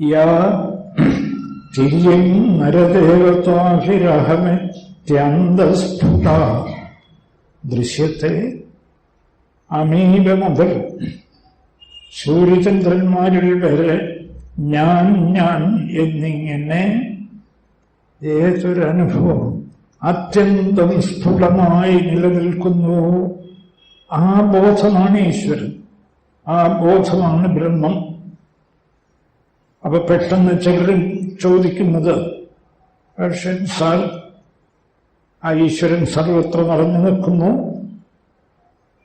യാ തിര്യം നരദേവതാഭിരഹമെത്യന്തസ്ഫുട ദൃശ്യത്തെ amoeba മുതൽ സൂര്യചന്ദ്രന്മാരിൽ വരെ ഞാൻ ഞാൻ എന്നിങ്ങനെ ഏതൊരനുഭവം അത്യന്തം സ്ഫുടമായി നിലനിൽക്കുന്നു. ആ ബോധമാണ് ഈശ്വരൻ. ആ ബോധമാണ് ബ്രഹ്മം. അപ്പൊ പെട്ടെന്ന് ചിലരും ചോദിക്കുന്നത് പക്ഷേ സാർ ആ ഈശ്വരൻ സർവത്ര നിറഞ്ഞു നിൽക്കുന്നു.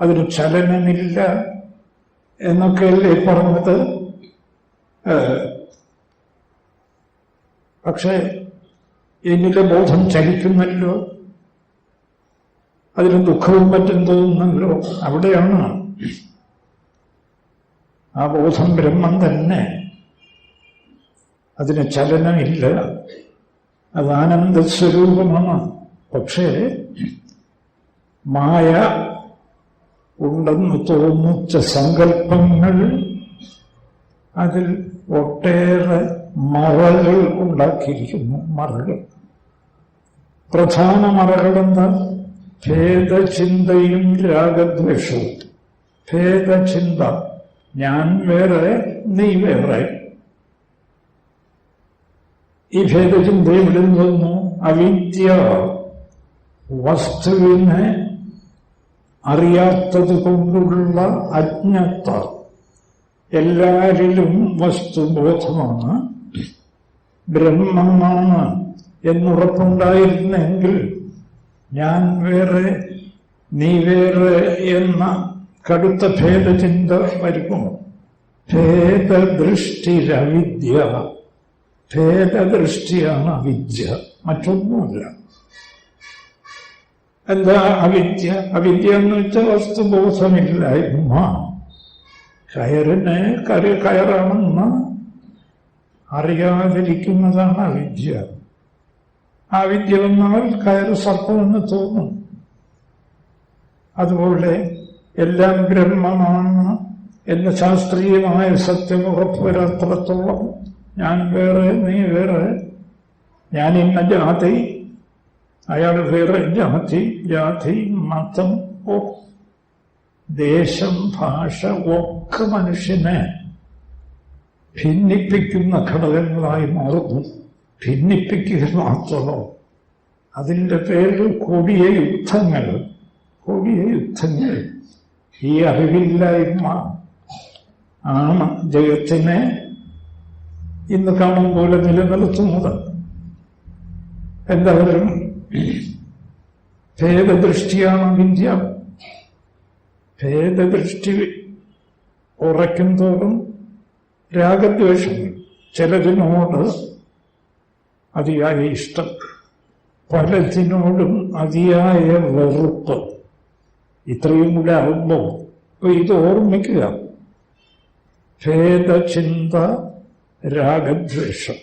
അതിന് ചലനമില്ല. എന്നൊക്കെയല്ലേ പറഞ്ഞത്? പക്ഷേ എന്നിലെ ബോധം ചലിക്കുന്നല്ലോ. അതിന് ദുഃഖവും മറ്റും തോന്നുന്നല്ലോ. അവിടെയാണ് ആ ബോധം ബ്രഹ്മം തന്നെ. അതിന് ചലനമില്ല. അത് ആനന്ദ സ്വരൂപമാണ് പക്ഷേ മായ ഉണ്ടെന്ന് തോന്നിച്ച സങ്കല്പങ്ങൾ അതിൽ ഒട്ടേറെ മറകൾ ഉണ്ടാക്കിയിരിക്കുന്നു. മറകൾ. പ്രധാന മറകൾ എന്താ ഭേദചിന്തയും രാഗദ്വേഷവും. ഭേദചിന്ത. ഞാൻ വേറെ നീ വേറെ. ഈ ഭേദചിന്ത എവിടെ നിന്ന് അവിദ്യ വസ്തുവിനെ അറിയാത്തത് കൊണ്ടുള്ള അജ്ഞത്ത എല്ലാരിലും വസ്തുബോധമാണ് ബ്രഹ്മമാണ് എന്നുറപ്പുണ്ടായിരുന്നെങ്കിൽ ഞാൻ വേറെ നീ വേറെ എന്ന കടുത്ത ഭേദചിന്ത വരുമോ? ഭേദദൃഷ്ടിരവിദ്യ. ഭേദദൃഷ്ടിയാണ് അവിദ്യ. മറ്റൊന്നുമല്ല. എന്താ അവിദ്യ? അവിദ്യ എന്ന് വെച്ചാൽ വസ്തുബോധമില്ലായ്മ കയറിനെ കറി കയറാണെന്ന് അറിയാതിരിക്കുന്നതാണ് അവിദ്യ. ആ വിദ്യ വന്നാൽ കയറ് സർപ്പമെന്ന് തോന്നും. അതുപോലെ എല്ലാം ബ്രഹ്മമാണ് എന്ന ശാസ്ത്രീയമായ സത്യം ഉറപ്പുവരാത്രത്തോളം ഞാൻ വേറെ നീ വേറെ. ഞാൻ ഇന്ന ജാതി. അയാൾ വേറെ ജാതി. ജാതി മതം ഓ ദേശം ഭാഷ ഒക്കെ മനുഷ്യനെ ഭിന്നിപ്പിക്കുന്ന ഘടകങ്ങളായി മാറുന്നു. ഭിന്നിപ്പിക്കുക മാത്രമോ? അതിന്റെ പേരിൽ കൊടിയ യുദ്ധങ്ങൾ കൊടിയ യുദ്ധങ്ങൾ. ഈ അറിവില്ലായ്മ ആണ് ജഗത്തിനെ ഇന്ന് കാണും പോലെ നിലനിർത്തുന്നത് എന്തായാലും ഭേദദൃഷ്ടിയാണ് വിദ്യ ഭേദദൃഷ്ടി ഉറയ്ക്കും തോറും രാഗദ്വേഷം. ചിലതിനോട് അതിയായ ഇഷ്ടം. പലതിനോടും അതിയായ വെറുപ്പ്. ഇത്രയും കൂടെ ആകുമ്പോൾ ഇത് ഓർമ്മിക്കുക. ഭേദചിന്ത രാഗദ്വേഷം.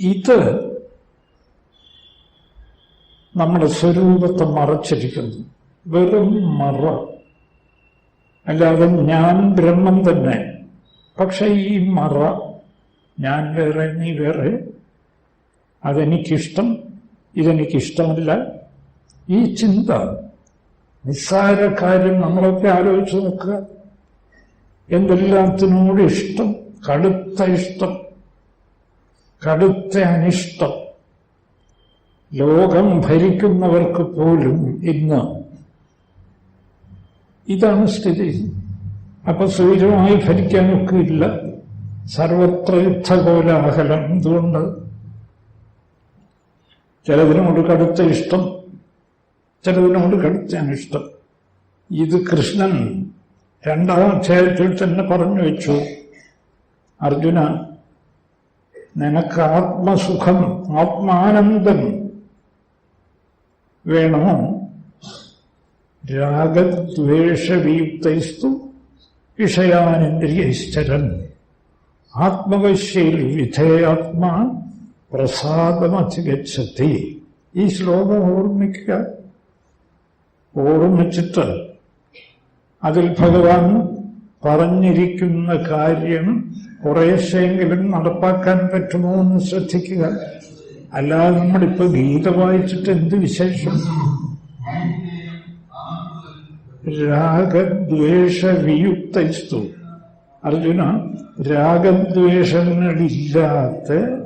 ഇത് നമ്മുടെ സ്വരൂപത്തെ മറച്ചിരിക്കുന്നു. വെറും മറ. അല്ലാതെ ഞാൻ ബ്രഹ്മം തന്നെ. പക്ഷെ ഈ മറ ഞാൻ വേറെ നീ വേറെ. അതെനിക്കിഷ്ടം ഇതെനിക്കിഷ്ടമല്ല. ഈ ചിന്ത നിസ്സാര കാര്യം നമ്മളൊക്കെ ആലോചിച്ച് നോക്കുക. എന്തെല്ലാത്തിനോട് ഇഷ്ടം? കടുത്ത ഇഷ്ടം കടുത്ത അനിഷ്ടം ലോകം ഭരിക്കുന്നവർക്ക് പോലും ഇന്ന് ഇതാണ് സ്ഥിതി. അപ്പൊ സൂര്യമായി ഭരിക്കാനൊക്കെ ഇല്ല. സർവത്ര യുദ്ധകോലാഹലം എന്തുകൊണ്ട്? ചിലതിനോട് കടുത്ത ഇഷ്ടം ചിലതിനോട് കടുത്ത അനിഷ്ടം ഇത് കൃഷ്ണൻ രണ്ടാം അധ്യായത്തിൽ തന്നെ പറഞ്ഞു വെച്ചു. അർജുന നിനക്ക് ആത്മസുഖം ആത്മാനന്ദം വേണമോ രാഗദ്വേഷവിയുക്തൈസ്തു വിഷയാനിന്ദ്രിയശ്ചരൻ ആത്മവശ്യയിൽ വിധേയാത്മാ പ്രസാദമധിഗച്ഛത്തി ഈ ശ്ലോകം ഓർമ്മിക്കുക. ഓർമ്മിച്ചിട്ട് അതിൽ ഭഗവാൻ പറഞ്ഞിരിക്കുന്ന കാര്യം കുറേശ്ശെങ്കിലും നടപ്പാക്കാൻ പറ്റുമോ എന്ന് ശ്രദ്ധിക്കുക. അല്ലാതെ നമ്മളിപ്പോ ഗീത വായിച്ചിട്ട് എന്ത് വിശേഷം? രാഗദ്വേഷ വിയുക്തസ്തു അർജുന രാഗദ്വേഷങ്ങളില്ലാത്ത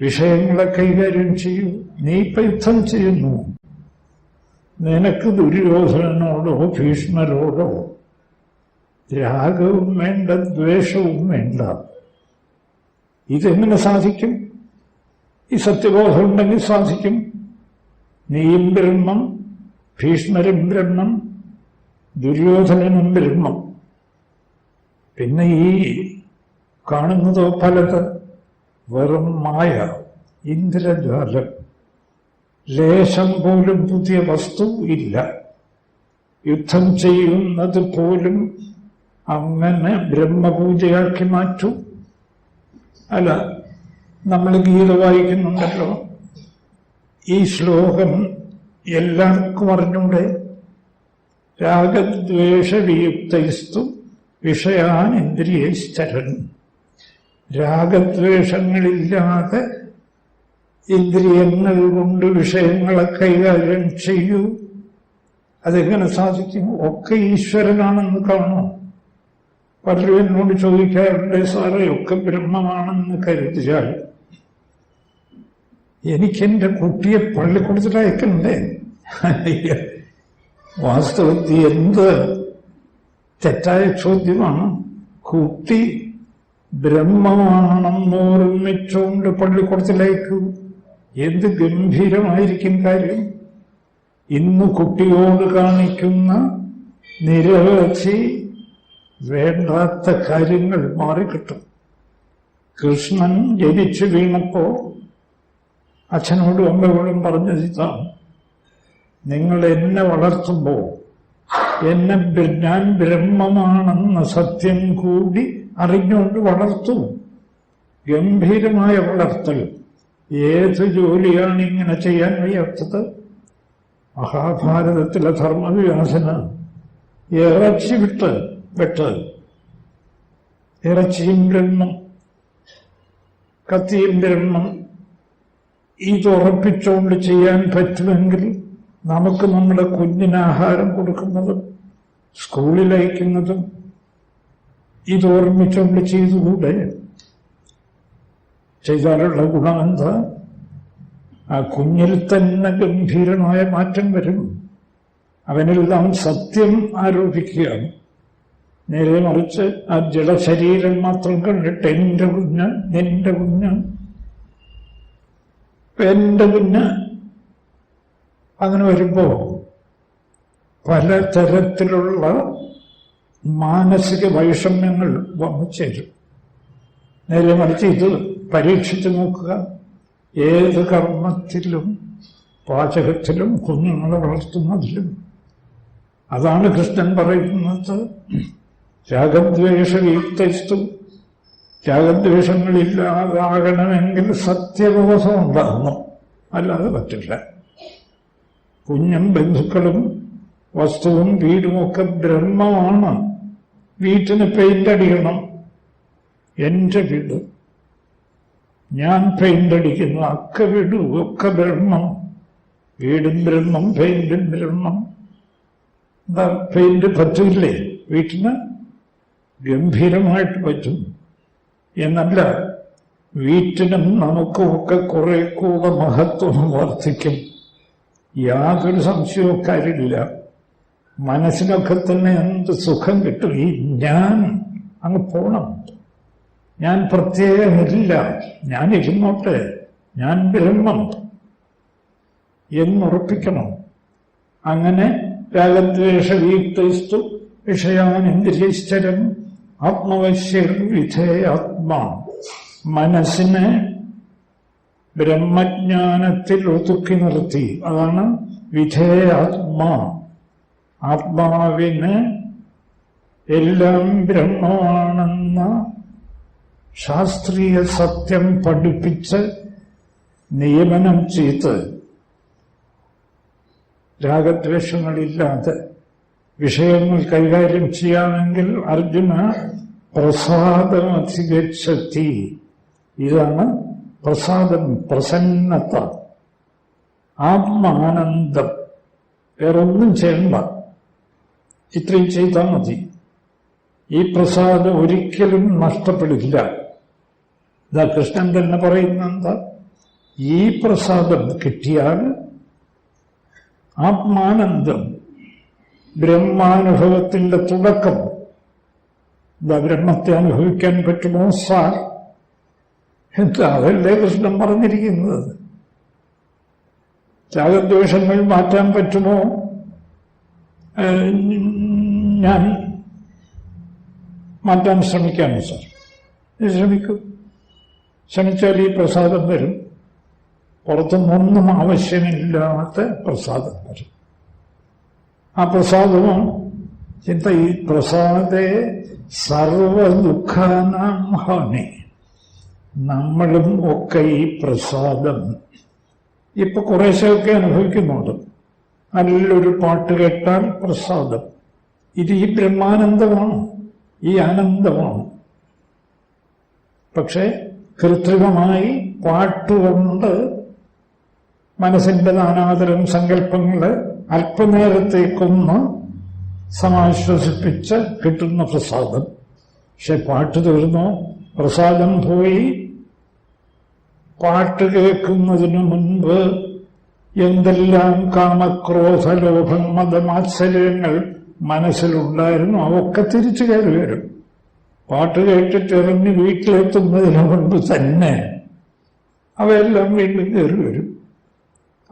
വിഷയങ്ങളെ കൈകാര്യം ചെയ്യൂ. നീ ഇപ്പൊ യുദ്ധം ചെയ്യുന്നു. നിനക്ക് ദുര്യോധനോടോ ഭീഷ്മരോടോ രാഗവും വേണ്ട ദ്വേഷവും വേണ്ട. ഇതെങ്ങനെ സാധിക്കും? ഈ സത്യബോധം ഉണ്ടെങ്കിൽ സാധിക്കും. നീയും ബ്രഹ്മം ഭീഷ്മരും ബ്രഹ്മം ദുര്യോധനനും ബ്രഹ്മം. പിന്നെ ഈ കാണുന്നതോ പലത് വെറും മായ ഇന്ദ്രജാലം ലേശം പോലും പുതിയ വസ്തു ഇല്ല. യുദ്ധം ചെയ്യുന്നത് പോലും അങ്ങനെ ബ്രഹ്മപൂജയാക്കി മാറ്റു. അല്ല നമ്മൾ ഗീത വായിക്കുന്നുണ്ടല്ലോ. ഈ ശ്ലോകം എല്ലാവർക്കും അറിഞ്ഞൂടെ? രാഗദ്വേഷവിയുക്തസ്തു വിഷയാൻ ഇന്ദ്രിയസ്ഥരൻ രാഗദ്വേഷങ്ങളില്ലാതെ ഇന്ദ്രിയങ്ങൾ കൊണ്ട് വിഷയങ്ങളെ കൈകാര്യം ചെയ്യൂ. അതെങ്ങനെ സാധിക്കും? ഒക്കെ ഈശ്വരനാണെന്ന് കാണും. പലരും എന്നോട് ചോദിക്കാറുണ്ട് സാറേ ഒക്കെ ബ്രഹ്മമാണെന്ന് കരുതിച്ചാൽ എനിക്കെന്റെ കുട്ടിയെ പള്ളിക്കൂടത്തിൽ അയക്കണ്ടേ? വാസ്തവത്തിൽ എന്ത് തെറ്റായ ചോദ്യമാണ്. കുട്ടി ബ്രഹ്മമാണെന്ന് ഓർമ്മിച്ചുകൊണ്ട് പള്ളിക്കൂടത്തിലേക്ക് എന്ത് ഗംഭീരമായിരിക്കും കാര്യം. ഇന്ന് കുട്ടിയോട് കാണിക്കുന്ന നിരവധി വേണ്ടാത്ത കാര്യങ്ങൾ മാറിക്കിട്ടും. കൃഷ്ണൻ ജനിച്ചു വീണപ്പോ അച്ഛനോടും അമ്മയോടും പറഞ്ഞത് ഇതാണ് നിങ്ങൾ എന്നെ വളർത്തുമ്പോൾ എന്നെ ഞാൻ ബ്രഹ്മമാണെന്ന സത്യം കൂടി അറിഞ്ഞുകൊണ്ട് വളർത്തും. ഗംഭീരമായ വളർത്തൽ. ഏത് ജോലിയാണ് ഇങ്ങനെ ചെയ്യാൻ വയ്യാത്തത്? മഹാഭാരതത്തിലെ ധർമ്മവികാസന ഇറച്ചി വിട്ട് വെട്ട് ഇറച്ചിയും ബ്രഹ്മം കത്തിയും ബ്രഹ്മം ഇതുറപ്പിച്ചുകൊണ്ട് ചെയ്യാൻ പറ്റുമെങ്കിൽ നമുക്ക് നമ്മുടെ കുഞ്ഞിന് ആഹാരം കൊടുക്കുന്നതും സ്കൂളിൽ അയക്കുന്നതും ഇതോർമ്മിച്ചുകൊണ്ട് ചെയ്തുകൂടെ? ചെയ്താലുള്ള ഗുണമെന്താ ആ കുഞ്ഞിൽ തന്നെ ഗംഭീരമായ മാറ്റം വരും. അവനിൽ നാം സത്യം ആരോപിക്കുകയാണ്. നേരെ മറിച്ച് ആ ജഡശരീരം മാത്രം കണ്ടിട്ട് എന്റെ കുഞ്ഞ് നിന്റെ കുഞ്ഞ്. എന്റെ കുഞ്ഞ് അങ്ങനെ വരുമ്പോ പലതരത്തിലുള്ള മാനസിക വൈഷമ്യങ്ങൾ വന്നു ചേരും നേരെ മറിച്ച് ഇത് പരീക്ഷിച്ചു നോക്കുക. ഏത് കർമ്മത്തിലും പാചകത്തിലും കുഞ്ഞുങ്ങളെ വളർത്തുന്നതിലും. അതാണ് കൃഷ്ണൻ പറയുന്നത്. രാഗദ്വേഷയുക്തസ്തു രാഗദ്വേഷങ്ങളില്ലാതാകണമെങ്കിൽ സത്യബോധം ഉണ്ടാകണം അല്ലാതെ പറ്റില്ല. കുഞ്ഞും ബന്ധുക്കളും വസ്തുവും വീടുമൊക്കെ ബ്രഹ്മമാണ്. വീട്ടിന് പെയിന്റ് അടിക്കണം എന്റെ വീട്. ഞാൻ പെയിന്റ് അടിക്കുന്നു. അക്ക വീട് ഒക്കെ ബ്രഹ്മം. വീടും ബ്രഹ്മം പെയിന്റും ബ്രഹ്മം. എന്താ പെയിന്റ് പറ്റില്ലേ? വീട്ടിന് ഗംഭീരമായിട്ട് പറ്റും. എന്നല്ല വീട്ടിനും നമുക്കുമൊക്കെ കുറെ കൂടെ മഹത്വം വർദ്ധിക്കും. യാതൊരു സംശയവും കാര്യമില്ല. മനസ്സിനൊക്കെ തന്നെ എന്ത് സുഖം കിട്ടും. ഈ ഞാൻ അങ്ങ് പോണം. ഞാൻ പ്രത്യേകമില്ല. ഞാൻ ഇരുന്നോട്ടെ. ഞാൻ ബ്രഹ്മം എന്നുറപ്പിക്കണം. അങ്ങനെ രാഗദ്വേഷ വീക്തസ്തു വിഷയാൻ വിഷയാനിന്ദ്രിയസ്ഥരം ആത്മവശ്യർ വിധേയാത്മാ മനസ്സിനെ ബ്രഹ്മജ്ഞാനത്തിൽ ഒതുക്കി നിർത്തി. അതാണ് വിധേയാത്മാ. ആത്മാവിന് എല്ലാം ബ്രഹ്മമാണെന്ന ശാസ്ത്രീയ സത്യം പഠിപ്പിച്ച് നിയമനം ചെയ്ത് രാഗദ്വേഷങ്ങളില്ലാതെ വിഷയങ്ങൾ കൈകാര്യം ചെയ്യാമെങ്കിൽ അർജുന പ്രസാദമധിഗച്ഛത്തി ഇതാണ് പ്രസാദം പ്രസന്നത ആത്മാനന്ദം. വേറെ ഒന്നും ചെയ്യണ്ട. ഇത്രയും ചെയ്താൽ മതി. ഈ പ്രസാദം ഒരിക്കലും നഷ്ടപ്പെടില്ല ഇതാ കൃഷ്ണൻ തന്നെ പറയുന്ന എന്താ ഈ പ്രസാദം കിട്ടിയാൽ ആത്മാനന്ദം ബ്രഹ്മാനുഭവത്തിന്റെ തുടക്കം. ബ്രഹ്മത്തെ അനുഭവിക്കാൻ പറ്റുമോ സാർ? അതല്ലേ കൃഷ്ണൻ പറഞ്ഞിരിക്കുന്നത്. രാഗദ്വേഷങ്ങൾ മാറ്റാൻ പറ്റുമോ? ഞാൻ മാറ്റാൻ ശ്രമിക്കാമോ സാർ? ശ്രമിക്കും. ശ്രമിച്ചാൽ ഈ പ്രസാദം വരും. പുറത്തുനിന്നൊന്നും ആവശ്യമില്ലാത്ത പ്രസാദം വരും. ആ പ്രസാദവും ചിന്ത ഈ പ്രസാദേ? സർവ ദുഃഖാനാം ഹാനി നമ്മളും ഒക്കെ ഈ പ്രസാദം. ഇപ്പൊ കുറേശ്ശെയൊക്കെ അനുഭവിക്കുന്നുണ്ട്. നല്ലൊരു പാട്ട് കേട്ടാൽ പ്രസാദം. ഇത് ഈ ബ്രഹ്മാനന്ദമാണ്. ഈ ആനന്ദമാണ്. പക്ഷെ കൃത്രിമമായി പാട്ടുകൊണ്ട് മനസ്സിന്റെ നാനാതരം സങ്കല്പങ്ങൾ അല്പനേരത്തേക്കൊന്ന് സമാശ്വസിപ്പിച്ച് കിട്ടുന്ന പ്രസാദം. പക്ഷെ പാട്ട് തീർന്നു? പ്രസാദം പോയി. പാട്ട് കേൾക്കുന്നതിനു മുൻപ് എന്തെല്ലാം കാമക്രോധ ലോഭം മതമാത്സര്യങ്ങൾ മനസ്സിലുണ്ടായിരുന്നു? അവൊക്കെ തിരിച്ചു കയറി വരും. പാട്ട് കേട്ടിട്ട് ഇറങ്ങി വീട്ടിലെത്തുന്നതിന് മുൻപ് തന്നെ അവയെല്ലാം വീണ്ടും കയറി വരും.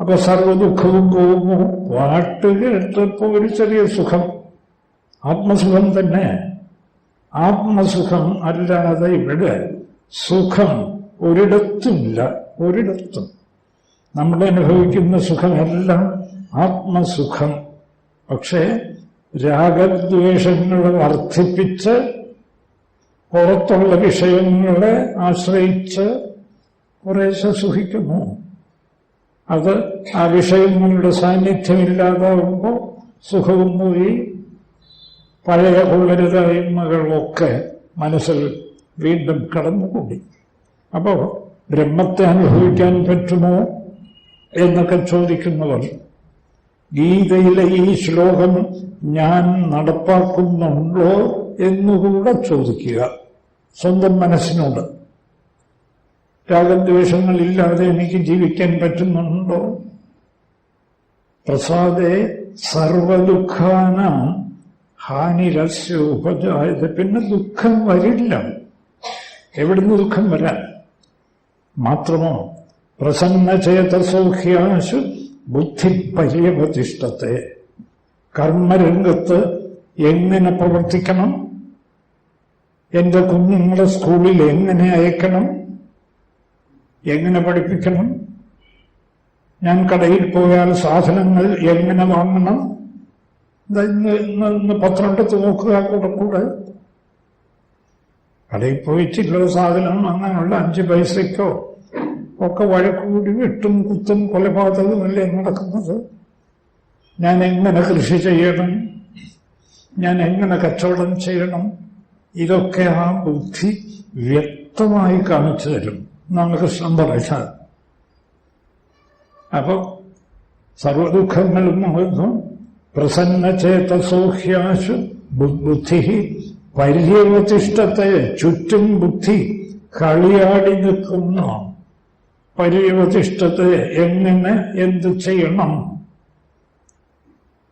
അപ്പൊ സർവദുഃഖവും പോകുന്നു. പാട്ട് കേട്ടപ്പോ ഒരു ചെറിയ സുഖം. ആത്മസുഖം തന്നെ. ആത്മസുഖം അല്ലാതെ ഇവിടെ സുഖം ഒരിടത്തുമില്ല. ഒരിടത്തും. നമ്മൾ അനുഭവിക്കുന്ന സുഖമെല്ലാം ആത്മസുഖം. പക്ഷേ രാഗദ്വേഷങ്ങളെ വർദ്ധിപ്പിച്ച് പുറത്തുള്ള വിഷയങ്ങളെ ആശ്രയിച്ച് കുറേശ്ശെ സുഖിക്കുന്നു. അത് ആ വിഷയങ്ങളുടെ സാന്നിധ്യമില്ലാതാവുമ്പോൾ സുഖവും പോയി. പഴയ കൊള്ളരുതായ്മകളൊക്കെ മനസ്സിൽ വീണ്ടും കടന്നുകൂടി. അപ്പോൾ ബ്രഹ്മത്തെ അനുഭവിക്കാൻ പറ്റുമോ എന്നൊക്കെ ചോദിക്കുന്നവർ ഗീതയിലെ ഈ ശ്ലോകം ഞാൻ നടപ്പാക്കുന്നുണ്ടോ എന്നുകൂടെ ചോദിക്കുക സ്വന്തം മനസ്സിനോട്. രാഗദ്വേഷങ്ങളില്ലാതെ എനിക്ക് ജീവിക്കാൻ പറ്റുന്നുണ്ടോ? പ്രസാദേ സർവദുഃഖാനാം ഹാനിരസ്യോപജായത് പിന്നെ ദുഃഖം വരില്ല. എവിടുന്ന് ദുഃഖം വരാൻ? മാത്രമോ പ്രസന്നചേതസൗഖ്യാശു ബുദ്ധി പര്യവതിഷ്ഠത്തെ കർമ്മരംഗത്ത് എങ്ങനെ പ്രവർത്തിക്കണം? എന്റെ കുഞ്ഞുങ്ങളെ സ്കൂളിൽ എങ്ങനെ അയക്കണം? എങ്ങനെ പഠിപ്പിക്കണം? ഞാൻ കടയിൽ പോയാൽ സാധനങ്ങൾ എങ്ങനെ വാങ്ങണം? ഇന്ന് ഇന്ന് ഇന്ന് പത്രം എടുത്ത് നോക്കുക കൂടെ കൂടെ. കടയിൽ പോയി ചില്ലറ സാധനം അങ്ങനെയുള്ള അഞ്ച് പൈസയ്ക്കോ ഒക്കെ വഴക്കൂടി വെട്ടും കുത്തും കൊലപാതകമല്ലേ നടക്കുന്നത്? ഞാൻ എങ്ങനെ കൃഷി ചെയ്യണം? ഞാൻ എങ്ങനെ കച്ചവടം ചെയ്യണം? ഇതൊക്കെ ആ ബുദ്ധി വ്യക്തമായി കാണിച്ചു തരും. എന്നാണ് സംഭവിച്ചത് അപ്പം സർവദുഃഖങ്ങളും മുഴുവൻ പ്രസന്ന ചേതസോഹ്യാശു ബുദ്ധി പര്യവതിഷ്ഠത്തെ ചുറ്റും ബുദ്ധി കളിയാടി നിൽക്കുന്നു. പര്യവതിഷ്ഠത്തെ എങ്ങനെ എന്ത് ചെയ്യണം?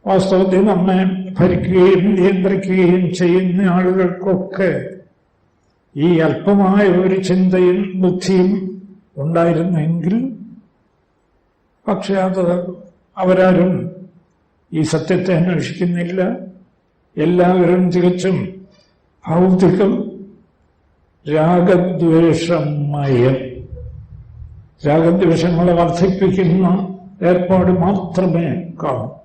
വാസ്തവത്തിൽ നമ്മെ ഭരിക്കുകയും നിയന്ത്രിക്കുകയും ചെയ്യുന്ന ആളുകൾക്കൊക്കെ ഈ അല്പമായ ഒരു ചിന്തയും ബുദ്ധിയും ഉണ്ടായിരുന്നെങ്കിൽ പക്ഷെ അത് അവരാരും ഈ സത്യത്തെ അന്വേഷിക്കുന്നില്ല. എല്ലാവരും തികച്ചും ഭൗതികം രാഗദ്വേഷമയം. രാഗദ്വേഷങ്ങളെ വർദ്ധിപ്പിക്കുന്ന ഏർപ്പാട് മാത്രമേ കാണൂ.